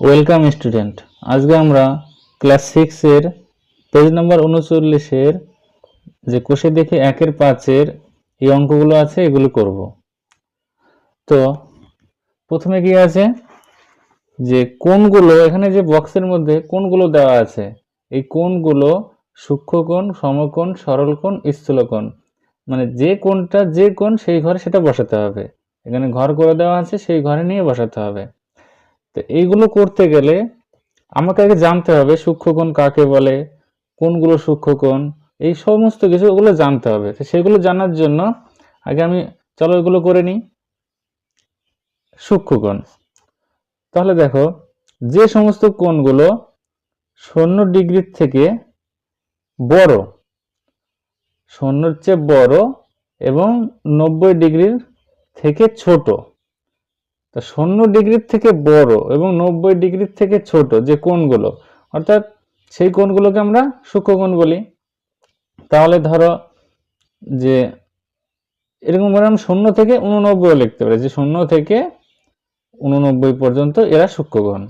Welcome student আজকে আমরা class সিক্সের পেজ নাম্বার উনচল্লিশের যে কোষে দেখে একের পাঁচের এই অঙ্কগুলো আছে, এগুলো করব। তো প্রথমে কি আছে? যে কোণগুলো, এখানে যে বক্সের মধ্যে কোণগুলো দেওয়া আছে, এই কোণগুলো সূক্ষ্মকোণ, সমকোণ, সরলকোণ, স্থূলকোণ। মানে যে কোণটা, যে কোণ সেই ঘরে সেটা বসাতে হবে। এখানে ঘর করে দেওয়া আছে, সেই ঘরে নিয়ে বসাতে হবে। তো এইগুলো করতে গেলে আমাকে আগে জানতে হবে সূক্ষ্মকোণ কাকে বলে কোনগুলো সূক্ষ্মকোণ এই সমস্ত কিছু ওগুলো জানতে হবে। তো সেগুলো জানার জন্য আগে আমি চলো এগুলো করে নিই। সূক্ষ্মকোণ তাহলে দেখো, যে সমস্ত কোণগুলো শূন্য ডিগ্রির থেকে বড়, শূন্যর চেয়ে বড় এবং নব্বই ডিগ্রির থেকে ছোট শূন্য ডিগ্রির থেকে বড় এবং নব্বই ডিগ্রির থেকে ছোট যে কোণগুলো, অর্থাৎ সেই কোণগুলোকে আমরা সূক্ষ্মকোণ বলি। তাহলে ধরো যে এরকম করে আমরা শূন্য থেকে উননব্বই লিখতে পারি, যে শূন্য থেকে উননব্বই পর্যন্ত এরা সূক্ষ্মকোণ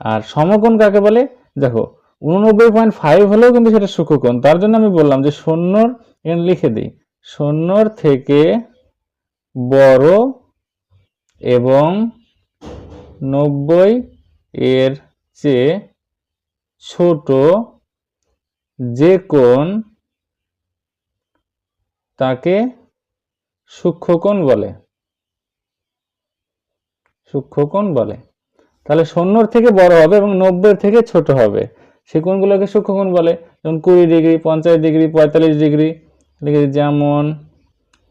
আর সমকোণ কাকে বলে? দেখো, উননব্বই পয়েন্ট ফাইভ হলেও কিন্তু সেটা সূক্ষ্মকোণ তার জন্য আমি বললাম যে শূন্যর এখানে লিখে দিই। শূন্যর থেকে বড় এবং নব্বই এর চেয়ে ছোট যে কোণ তাকে সূক্ষ্মকোণ বলে। সূক্ষ্মকোণ বলে। তাহলে শূন্যর থেকে বড় হবে এবং নব্বই থেকে ছোট হবে। সে কোণগুলোকে সূক্ষ্মকোণ বলে। যেমন কুড়ি ডিগ্রি, পঞ্চাশ ডিগ্রি, পঁয়তাল্লিশ ডিগ্রি। যেমন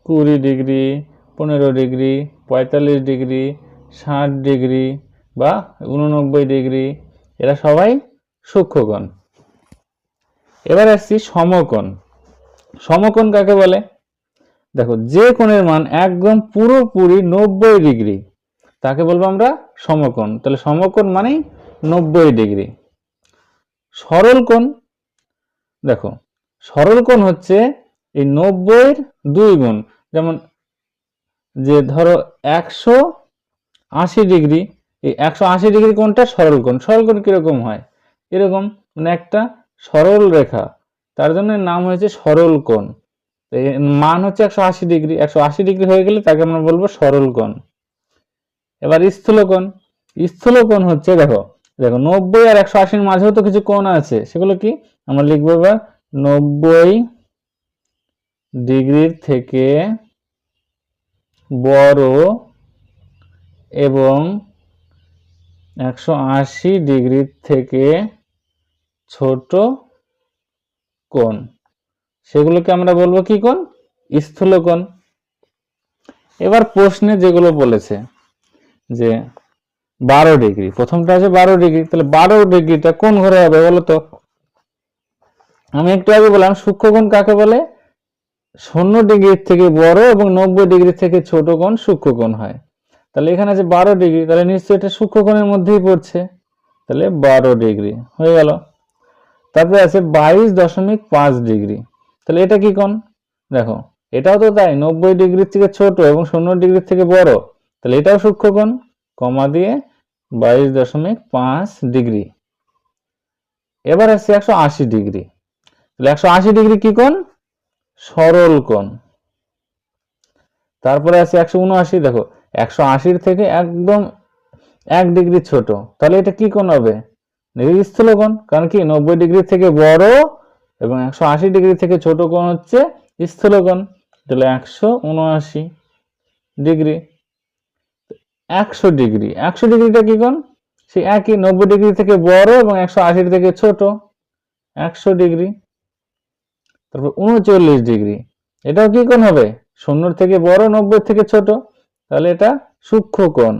কুড়ি ডিগ্রি পনেরো ডিগ্রি, পঁয়তাল্লিশ ডিগ্রি, ষাট ডিগ্রি বা উননব্বই ডিগ্রি, এরা সবাই সূক্ষ্মকোণ। এবার আসছি সমকোণ। সমকোণ কাকে বলে? দেখো, যে কোণের মান একদম পুরোপুরি নব্বই ডিগ্রি, তাকে বলব আমরা সমকোণ। তাহলে সমকোণ মানেই নব্বই ডিগ্রি। সরল কোণ, দেখো, সরল কোণ হচ্ছে এই নব্বইয়ের দুই গুণ। যেমন যে ধরো একশো আশি ডিগ্রি, এই একশো আশি ডিগ্রি কোণটা সরল কোণ। সরল কোণ কীরকম হয়? এরকম মানে একটা সরল রেখা। তার জন্য নাম হয়েছে সরল কোণ। মান হচ্ছে একশো আশি ডিগ্রি। একশো আশি ডিগ্রি হয়ে গেলে তাকে আমরা বলব সরল কোণ। এবার স্থূলকোণ স্থূলকোণ হচ্ছে দেখো দেখো নব্বই আর একশো আশির মাঝেও তো কিছু কোণ আছে। সেগুলো কি? আমরা লিখব এবার নব্বই ডিগ্রির থেকে বড় এবং একশো আশি ডিগ্রির থেকে ছোট কোণ। সেগুলোকে আমরা বলব কি কোণ? স্থূল কোণ। এবার প্রশ্নে যেগুলো বলেছে যে বারো ডিগ্রি, প্রথমটা আছে বারো ডিগ্রি, তাহলে বারো ডিগ্রিটা কোন ঘরে হবে বলো তো? আমি একটু আগে বললাম সূক্ষ্মকোণ কাকে বলে? শূন্য ডিগ্রির থেকে বড় এবং নব্বই ডিগ্রি থেকে ছোট কোণ সূক্ষ্মকোণ হয়। তাহলে এখানে আছে বারো ডিগ্রি, তাহলে নিশ্চয়ই এটা সূক্ষ্মকোণের মধ্যেই পড়ছে। তাহলে বারো ডিগ্রি, হয়ে গেল। তারপরে আছে বাইশ দশমিক পাঁচ ডিগ্রি। তাহলে এটা কি কোণ? দেখো, এটাও তো তাই, নব্বই ডিগ্রির থেকে ছোট এবং শূন্য ডিগ্রির থেকে বড়। তাহলে এটাও সূক্ষ্মকোণ কমা দিয়ে বাইশ দশমিক পাঁচ ডিগ্রি। এবার আসছে একশো আশি ডিগ্রি। তাহলে একশো আশি ডিগ্রি কি কোণ? সরল কোণ। তারপরে আছে একশো উনআশি, দেখো, একশো আশির থেকে একদম এক ডিগ্রি ছোট। তাহলে এটা কি কোণ হবে? স্থূল কোণ, কারণ কি? নব্বই ডিগ্রি থেকে বড় এবং একশো আশি ডিগ্রি থেকে ছোট কোণ হচ্ছে স্থূল কোণ। তাহলে একশো উনআশি ডিগ্রি, একশো ডিগ্রি। একশো ডিগ্রিটা কি কোণ? সেই একই নব্বই ডিগ্রি থেকে বড় এবং একশো আশি থেকে ছোট। একশো ডিগ্রি। তারপর উনচল্লিশ ডিগ্রি। এটাও কি কোণ হবে? শূন্যর থেকে বড় নব্বই থেকে ছোট। তাহলে এটা সূক্ষ্ম কোণ।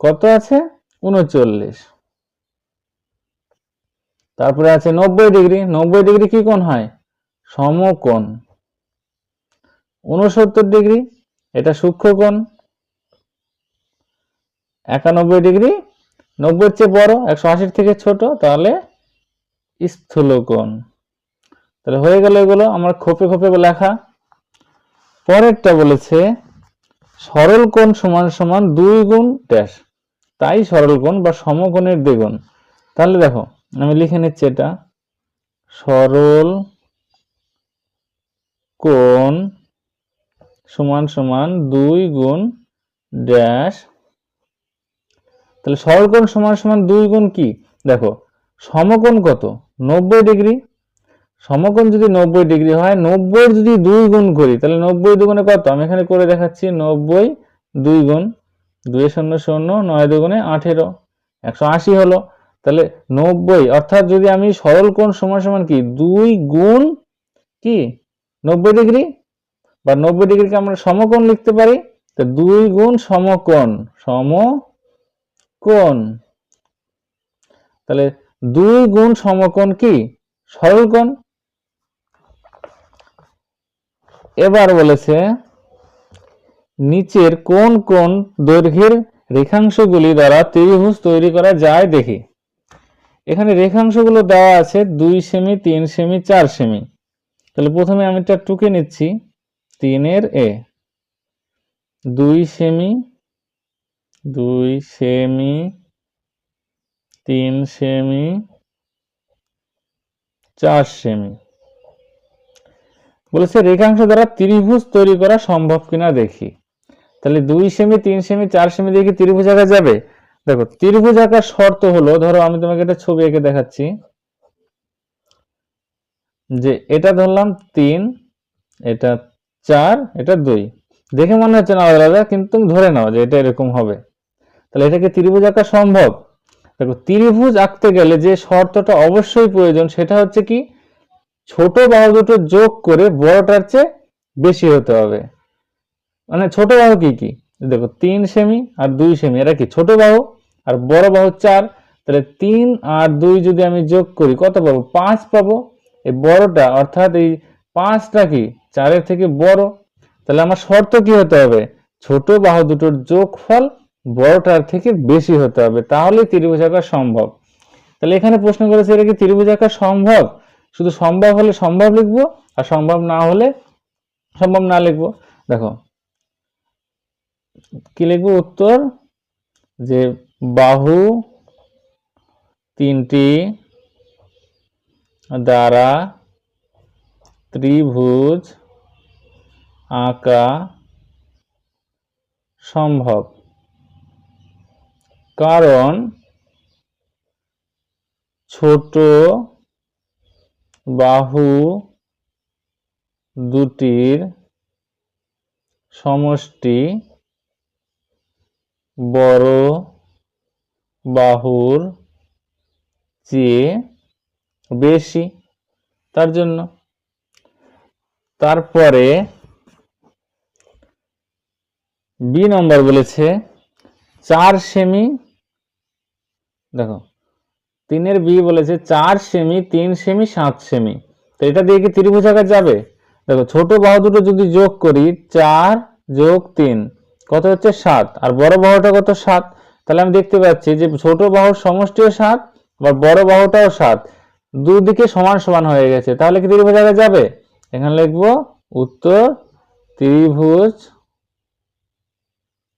কত আছে? উনচল্লিশ। তারপরে আছে নব্বই ডিগ্রি। নব্বই ডিগ্রি কি কোণ হয়? সমকোণ। উনসত্তর ডিগ্রি, এটা সূক্ষ্ম কোণ। একানব্বই ডিগ্রি, নব্বইয়ের চেয়ে বড়, একশো আশির থেকে ছোট, তাহলে স্থূল কোণ। তাহলে হয়ে গেল এগুলো, আমার খোপে খোপে লেখা। পরেরটা বলেছে, সরল কোণ সমান সমান দুই গুণ ড্যাশ। তাই সরল কোণ বা সমকোণের দ্বিগুণ। তাহলে দেখো, আমি লিখে নিচ্ছি এটা, সরল কোণ সমান সমান দুই গুণ ড্যাশ। তাহলে সরল কোণ সমান সমান দুই গুণ কি? দেখো, সমকোণ কত? নব্বই ডিগ্রি। সমকোণ যদি নব্বই ডিগ্রি হয়, নব্বই যদি দুই গুণ করি, তাহলে নব্বই দুগুণে কত? আমি এখানে করে দেখাচ্ছি, নব্বই দুই গুণ দুই শূন্য শূন্য নয় দুগুণে আঠেরো, একশো আশি হলো। তাহলে নব্বই, অর্থাৎ যদি আমি সরল কোণ সমান সমান কি, দুই গুণ কি? নব্বই ডিগ্রি? বা নব্বই ডিগ্রিকে আমরা সমকোণ লিখতে পারি, তো দুই গুণ সমকোণ সমকোণ। তাহলে দুই গুণ সমকোণ কি? সরল কোণ। এবার বলেছে, নিচের কোন কোন দৈর্ঘ্যের রেখাংশগুলি দ্বারা ত্রিভুজ তৈরি করা যায় দেখি। এখানে রেখাংশগুলো দেওয়া আছে দুই সেমি, তিন সেমি, চার সেমি। তাহলে প্রথমে আমি এটা টুকে নিচ্ছি, তিনের এ। দুই সেমি দুই সেমি, তিন সেমি, চার সেমি। বলেছে, রেখাংশ দ্বারা ত্রিভুজ তৈরি করা সম্ভব কিনা দেখি। তাহলে দুই সেমি, তিন সেমি, চার সেমি দিয়ে কি ত্রিভুজ আঁকা যাবে? দেখো, ত্রিভুজ আঁকার শর্ত হলো, ধরো আমি তোমাকে একটা ছবি এঁকে দেখাচ্ছি। যে এটা ধরলাম তিন, এটা চার, এটা দুই। দেখে মনে হচ্ছে না আলাদা আলাদা, কিন্তু তুমি ধরে নাও যে এটা এরকম হবে। তাহলে এটাকে ত্রিভুজ আঁকা সম্ভব? দেখো, ত্রিভুজ আঁকতে গেলে যে শর্তটা অবশ্যই প্রয়োজন, সেটা হচ্ছে কি ছোট বাহু দুটো যোগ করে বড়টার চেয়ে বেশি হতে হবে। মানে ছোট বাহু কি কি? দেখো, তিন সেমি আর দুই সেমি এরা কি ছোট বাহু? আর বড় বাহু চার, তাহলে তিন আর দুই যদি আমি যোগ করি, কত পাবো? পাঁচ পাবো। এই বড়টা, অর্থাৎ এই পাঁচটা কি? চারের থেকে বড়। তাহলে আমার শর্ত কি হতে হবে? ছোট বাহু দুটোর যোগফল বড়টার থেকে বেশি হতে হবে। তাহলে ত্রিভুজ আঁকা সম্ভব। তাহলে এখানে প্রশ্ন করেছে, এটা কি ত্রিভুজ আঁকা সম্ভব? শুধু সম্ভব হলে সম্ভব লিখব আর সম্ভব না হলে সম্ভব না লিখব। দেখো, কি লিখব? উত্তর যে বাহু তিনটি দ্বারা ত্রিভুজ আঁকা সম্ভব। কারণ ছোট বাহু দুটির সমষ্টি বড় বাহুর চেয়ে বেশি। তার জন্য তারপরে বি নম্বর বলেছে, চার সেমি, দেখো তিনের বি বলেছে চার সেমি, তিন সেমি, সাত সেমি। তো এটা দিয়ে কি ত্রিভুজ আঁকা যাবে? দেখো, ছোট বাহু দুটো যদি যোগ করি, চার যোগ তিন, কত হচ্ছে সাত? আর বড় বাহুটা কত সাত? তাহলে আমি দেখতে পাচ্ছি যে ছোট বাহুর সমষ্টিও সাত, আবার বড় বাহুটাও সাত। দুদিকে সমান সমান হয়ে গেছে। তাহলে কি ত্রিভুজ আঁকা যাবে? এখানে লিখব, উত্তর, ত্রিভুজ,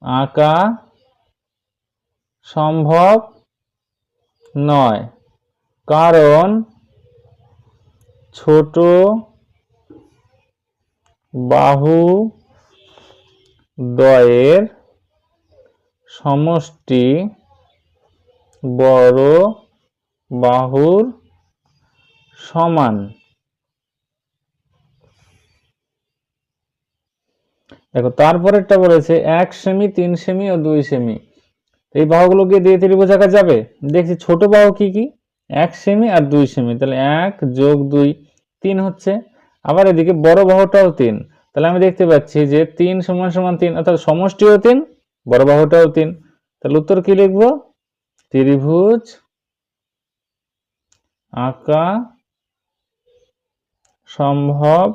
আঁকা, সম্ভব নয়। কারণ ছোট বাহু দ্বয়ের সমষ্টি বড় বাহুর সমান। দেখো, তারপরেরটা বলেছে এক সেমি, তিন সেমি ও দুই সেমি। এই বাহুগুলোকে দিয়ে ত্রিভুজ আঁকা যাবে? দেখছি ছোট বাহু কি কি? এক সেমি আর দুই সেমি। তাহলে এক যোগ দুই, তিন হচ্ছে। আবার এদিকে বড় বাহুটাও তিন। তাহলে আমি দেখতে পাচ্ছি যে তিন সমান সমান তিন, অর্থাৎ সমষ্টিও তিন, বড় বাহুটাও তিন। তাহলে উত্তর কি লিখব? ত্রিভুজ, আঁকা, সম্ভব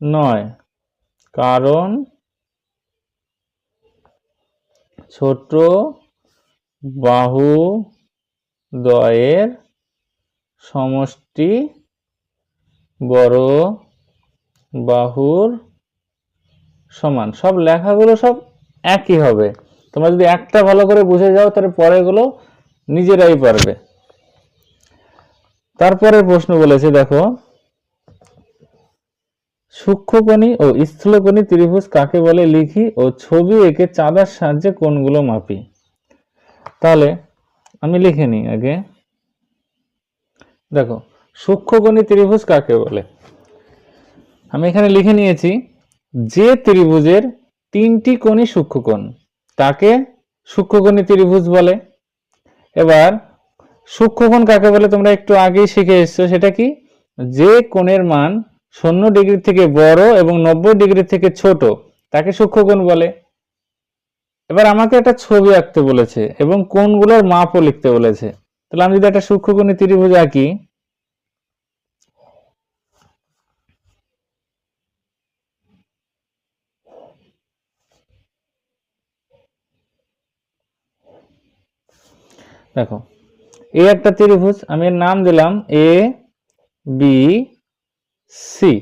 নয়। কারণ ছোট বাহু দ্বয়ের সমষ্টি বড় বাহুর সমান। সব লেখাগুলো সব একই হবে। তোমরা যদি একটা ভালো করে বুঝে যাও, তাহলে পরেগুলো নিজেরাই পারবে। তারপরে প্রশ্ন বলেছে, দেখো সূক্ষ্মকণি ও স্থূলকণি ত্রিভুজ কাকে বলে লিখি ও ছবি এঁকে চাঁদার সাহায্যে কোনগুলো মাপি। তাহলে আমি লিখে নিই আগে। দেখো, সূক্ষ্মকণি ত্রিভুজ কাকে বলে? আমি এখানে লিখে নিয়েছি, যে ত্রিভুজের তিনটি কোণই সূক্ষ্মকোণ, তাকে সূক্ষ্মকণি ত্রিভুজ বলে। এবার, সূক্ষ্মকোণ কাকে বলে তোমরা একটু আগেই শিখে এসছো, সেটা কি? যে কোণের মান শূন্য ডিগ্রি থেকে বড় এবং নব্বই ডিগ্রি থেকে ছোট, তাকে সূক্ষ্মকোণ বলে। এবার আমাকে একটা ছবি আঁকতে বলেছে এবং কোণগুলোর মাপও লিখতে বলেছে। তাহলে আমি যদি একটা সূক্ষ্মকোণী ত্রিভুজ আঁকি। দেখো, এই একটা ত্রিভুজ, আমি এর নাম দিলাম এ বি সি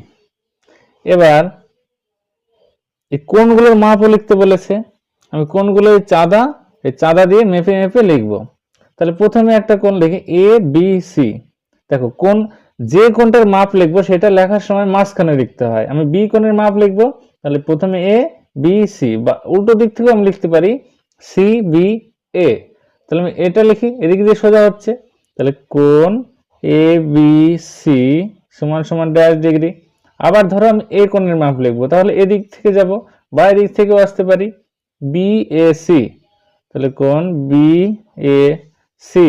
এবার এই কোণগুলোর মাপও লিখতে বলেছে। আমি কোণগুলো এই চাঁদা এই চাঁদা দিয়ে মেপে মেপে লিখব। তাহলে প্রথমে একটা কোণ লিখি এ বি সি দেখো কোন যে কোণটার মাপ লিখব সেটা লেখার সময় মাঝখানে লিখতে হয়। আমি বি কোণের মাপ লিখব, তাহলে প্রথমে এ বি সি বা উল্টো দিক থেকেও আমি লিখতে পারি সি বি এ তাহলে আমি এটা লিখি, এদিক দিয়ে সোজা হচ্ছে। তাহলে কোণ এ বি সি সমান সমান ড্যাশ ডিগ্রি আবার ধরো আমি এ কোণের মাপ লিখব, তাহলে এদিক থেকে যাব, বা এদিক থেকেও আসতে পারি বি এ সি তাহলে কোণ বি এ সি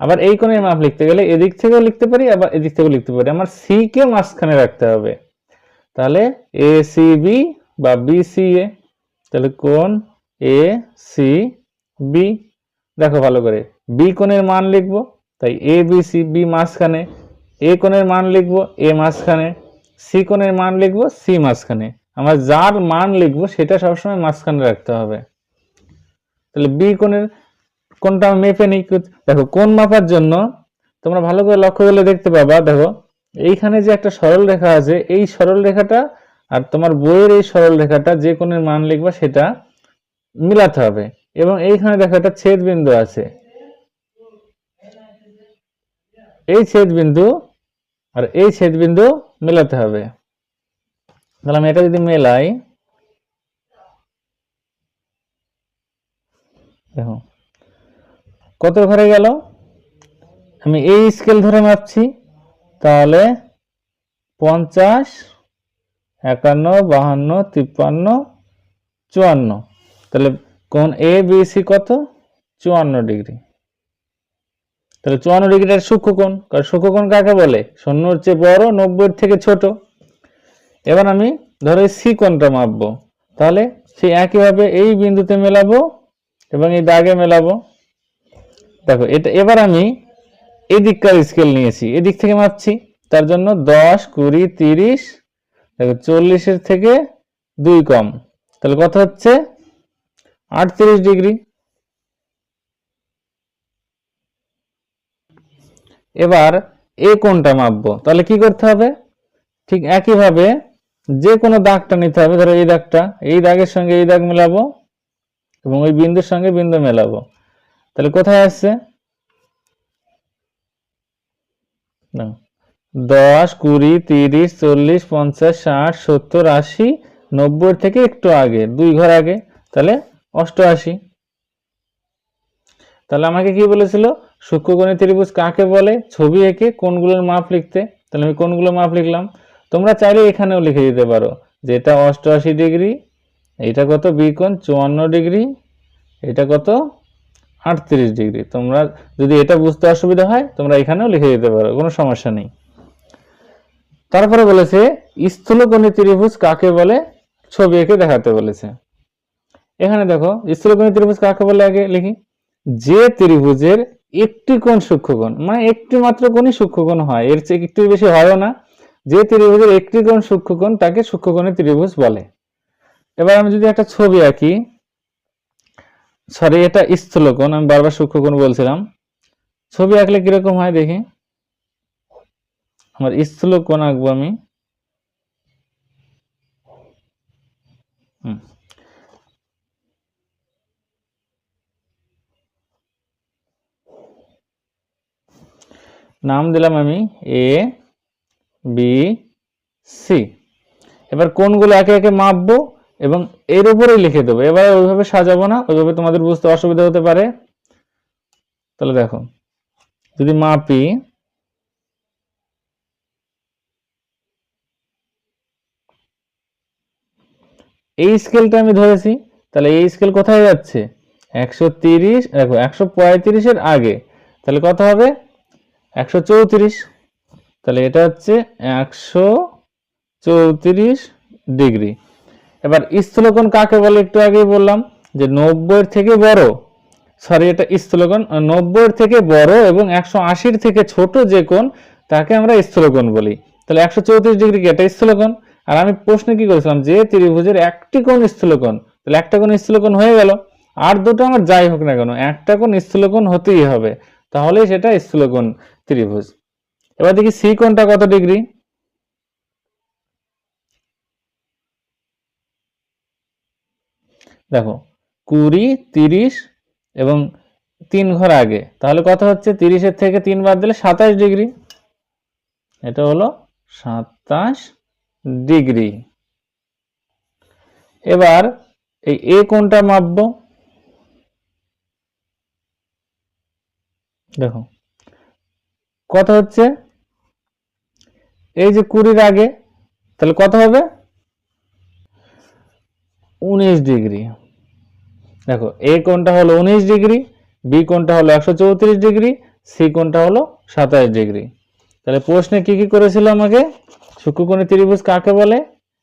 আবার এই কোণের মাপ লিখতে গেলে এদিক থেকেও লিখতে পারি, আবার এদিক থেকেও লিখতে পারি। আমার সি কে মাঝখানে রাখতে হবে। তাহলে এ সি বি বা বি সি এ তাহলে কোণ এ সি বি দেখো ভালো করে বি কোণের মান লিখব, তাই এ বি সি বি মাঝখানে। এ কোণের মান লিখব, এ মাঝখানে, সি কোণের মান লিখব, সি মাঝখানে। আমার যার মান লিখব, সেটা সবসময় মাঝখানে রাখতে হবে। তাহলে বি কোণের কোনটা মেপে নিই দেখো কোন মাপার জন্য তোমরা ভালো করে লক্ষ্য করলে দেখতে পাবা, দেখো, এইখানে যে একটা সরল রেখা আছে, এই সরল রেখাটা আর তোমার বইয়ের এই সরল রেখাটা যে কোণের মান লিখবা, সেটা মিলাতে হবে। এবং এইখানে দেখো, একটা ছেদ বিন্দু আছে। এই ছেদ বিন্দু আর এই ছেদবিন্দু মেলাতে হবে। তাহলে আমি এটা যদি মেলাই, দেখো, কত ঘরে গেল? আমি এই স্কেল ধরে মাপছি, তাহলে পঞ্চাশ, একান্ন, বাহান্ন, তিপ্পান্ন, চুয়ান্ন। তাহলে কোন এ বি সি কত? চুয়ান্ন ডিগ্রি। তাহলে চুয়ান্ন ডিগ্রিটার সূক্ষ্মকোণ কারণ সূক্ষ্মকোণ কাকে বলে? শূন্যর চেয়ে বড়, নব্বইয়ের থেকে ছোট। এবার আমি ধরো এই সি কোণটা মাপবো। তাহলে সেই একইভাবে এই বিন্দুতে মেলাবো এবং এই দাগে মেলাবো। দেখো, এটা এবার আমি এই দিককার স্কেল নিয়েছি। এদিক থেকে মাপছি। তার জন্য দশ, কুড়ি, তিরিশ, দেখো চল্লিশের থেকে দুই কম। তাহলে কত হচ্ছে? আটত্রিশ ডিগ্রি। এবার এ কোনটা মাপবো? তাহলে কি করতে হবে? ঠিক একইভাবে যে কোনো দাগটা নিতে হবে। ধরো এই দাগটা, এই দাগের সঙ্গে এই দাগ মেলাবো এবং ওই বিন্দুর সঙ্গে বিন্দু মেলাবো। তাহলে কোথায় আসছে? না। দশ, কুড়ি, তিরিশ, চল্লিশ, পঞ্চাশ, ষাট, সত্তর, আশি, নব্বই থেকে একটু আগে, দুই ঘর আগে। তাহলে অষ্টআশি। তাহলে আমাকে কি বলেছিল? সূক্ষ্মকোণী ত্রিভুজ কাকে বলে? ছবি এঁকে কোনগুলোর মাপ লিখতে। তাহলে আমি কোনগুলো মাপ লিখলাম। তোমরা চাইলে এখানেও লিখে দিতে পারো যে এটা অষ্টআশি ডিগ্রি, এটা কত? বিকোণ চুয়ান্ন ডিগ্রি, এটা কত? আটত্রিশ ডিগ্রি। তোমরা যদি এটা বুঝতে অসুবিধা হয়, তোমরা এখানেও লিখে দিতে পারো, কোনো সমস্যা নেই। তারপরে বলেছে, স্থূলকোণী ত্রিভুজ কাকে বলে? ছবি এঁকে দেখাতে বলেছে। এখানে দেখো, স্থূলকোণী ত্রিভুজ কাকে বলে আগে লিখি? যে ত্রিভুজের একটি কোণ সূক্ষ্মকোণ মানে একটি মাত্র কোণই সূক্ষ্মকোণ হয়, এর চেয়ে একটু বেশি হয়ও না, যে ত্রিভুজের একটি কোণ সূক্ষ্মকোণ তাকে সূক্ষ্মকোণী ত্রিভুজ বলে। এবার আমি যদি একটা ছবি আঁকি সরি এটা স্থূলকোণ, আমি বারবার সূক্ষ্মকোণ বলছিলাম। ছবি আঁকলে কীরকম হয় দেখি? আমার স্থূলকোণ আঁকবো আমি। নাম দিলাম আমি এ বি সি এবার কোনগুলো একে একে মাপবো এবং এর উপরেই লিখে দেবো। এবার ওইভাবে সাজাবো না, ওইভাবে তোমাদের বুঝতে অসুবিধা হতে পারে। তাহলে দেখো, যদি মাপি, এই স্কেলটা আমি ধরেছি, তাহলে এই স্কেল কোথায় যাচ্ছে? একশো তিরিশ, দেখো, একশো পঁয়ত্রিশের আগে। তাহলে কত হবে? একশো চৌত্রিশ। তাহলে এটা হচ্ছে একশো চৌত্রিশ ডিগ্রি। এবার স্থূলকোণ কাকে বলে? একটু আগেই বললাম যে নব্বইয়ের থেকে বড় সরি এটা স্থূলকোণ, নব্বইয়ের থেকে বড় এবং একশো আশির থেকে ছোট যে কোণ, তাকে আমরা স্থূলকোণ বলি। তাহলে একশো চৌত্রিশ ডিগ্রি কি? এটা স্থূলকোণ। আর আমি প্রশ্নে কি করেছিলাম? যে ত্রিভুজের একটি কোণ স্থূলকোণ, তাহলে একটা কোণ স্থূলকোণ হয়ে গেল। আর দুটো আমার যাই হোক না কেন, একটা কোণ স্থূলকোণ হতেই হবে। তাহলেই সেটা স্থূলকোণ। ত্রিভুজ। এবার দেখি সি কোণটা কত ডিগ্রি? দেখো, কুড়ি, তিরিশ এবং তিন ঘর আগে। তাহলে কত হচ্ছে? তিরিশের থেকে তিন বাদ দিলে সাতাশ ডিগ্রি। এটা হলো সাতাশ ডিগ্রি। এবার এই এ কোনটা মাপবো? দেখো কত হচ্ছে? এই যে কুড়ির আগে, তাহলে কত হবে? উনিশ ডিগ্রি। দেখো, এ কোণটা হলো উনিশ ডিগ্রি, বি কোণটা হলো একশো চৌত্রিশ ডিগ্রি, সি কোণটা হলো সাতাশ ডিগ্রি। তাহলে প্রশ্নে কি কি করেছিল আমাকে? সূক্ষ্মকোণী ত্রিভুজ কাকে বলে?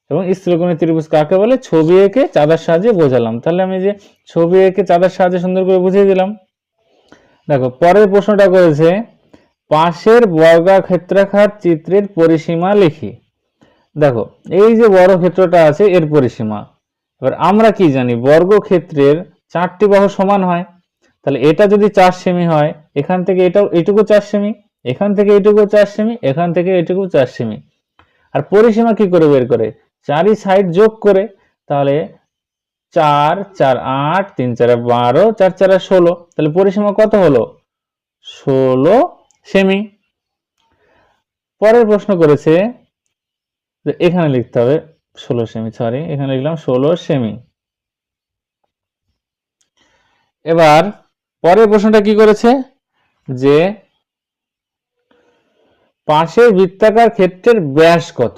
এবং স্থূলকোণী ত্রিভুজ কাকে বলে? ছবি এঁকে চাঁদার সাহায্যে বোঝালাম। তাহলে আমি যে ছবি এঁকে চাঁদার সাহায্যে সুন্দর করে বুঝিয়ে দিলাম। দেখো, পরের প্রশ্নটা করেছে পাশের বর্গাক্ষেত্রাকার চিত্রের পরিসীমা লিখি। দেখো, এই যে বড় ক্ষেত্রটা আছে, এর পরিসীমা। এবার আমরা কি জানি, বর্গক্ষেত্রের চারটি বাহু সমান হয়। তাহলে এটা যদি চার সেমি হয়, এখান থেকে এটাও এটুকু চার সেমি, এখান থেকে এটুকু চার সেমি, এখান থেকে এটুকু চার সেমি। আর পরিসীমা কি করে বের করে? চারই সাইড যোগ করে, তাহলে চার চার আট, তিন, চারে বারো, চার, চারে ষোলো। তাহলে পরিসীমা কত হলো? ষোলো সেমি। পরের প্রশ্ন করেছে যে এখানে লিখতে হবে ষোলো সেমি সরি এখানে লিখলাম ষোলো সেমি। এবার পরের প্রশ্নটা কি করেছে? যে পাশের বৃত্তাকার ক্ষেত্রের ব্যাস কত?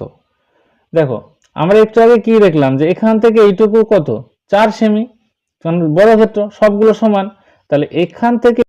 দেখো, আমরা একটু আগে কি দেখলাম যে এখান থেকে এইটুকু কত? চার সেমি, কারণ বড় ক্ষেত্র, সবগুলো সমান। তাহলে এখান থেকে